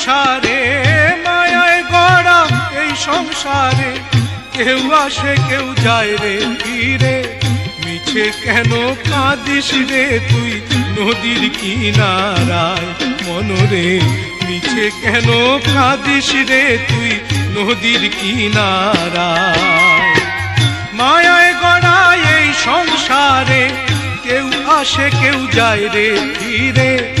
সংসারে, মায়ায় গড়া এই সংসারে। কেউ আসে, কেউ যায় রে ফিরে। মিছে কেন কাঁদিস রে তুই নদীর কিনারায়? মনরে মিছে কেন কাঁদিস রে তুই নদীর কিনারায়? মায়ায় গড়ায় এই সংসারে, কেউ আসে, কেউ যায় রে ফিরে।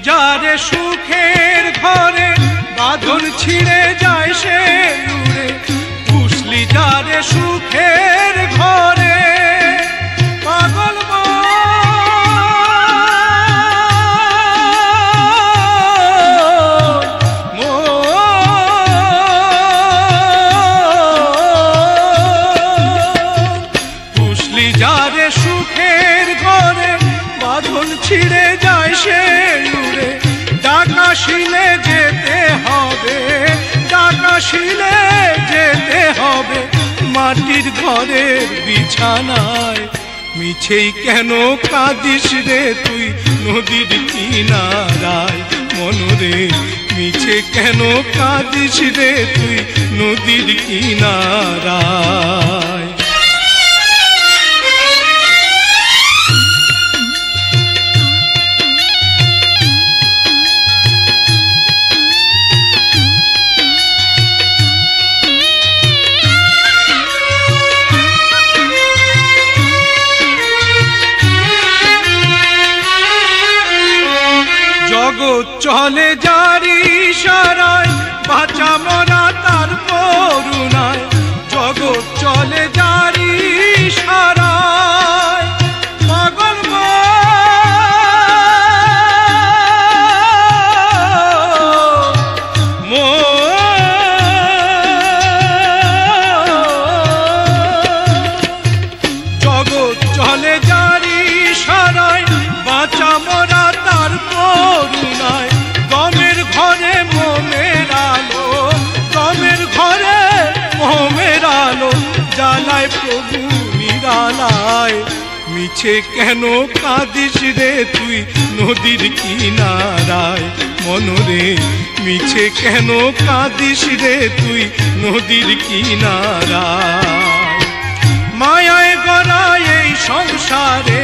যারে সুখের ঘরে বাঁধন ছিঁড়ে যায় সে উড়ে পুষলি যারে সুখের ঘরে পাগল। পুষলি যারে সুখের ঘরে বাঁধন ছিঁড়ে যায় সে উড়ে ডাকা শিলে যেতে হবে, ডাকা শিলে যেতে হবে। মাটির ঘরের বিছানায় মিছেই কেন কাঁদিস রে তুই নদীর কিনারায়? মনরে মিছে কেন কাঁদিস রে তুই নদীর কিনারায়? জগৎ চলে যারি সারায় বাঁচা মরা তার করুণায়। জ্বালায় প্রভু নিরালায়। মিছে কেন কাঁদিস রে তুই নদীর কিনারায়? মনরে মিছে কেন কাঁদিস রে তুই নদীর কিনারায়? মায়ায় গড়ায় এই সংসারে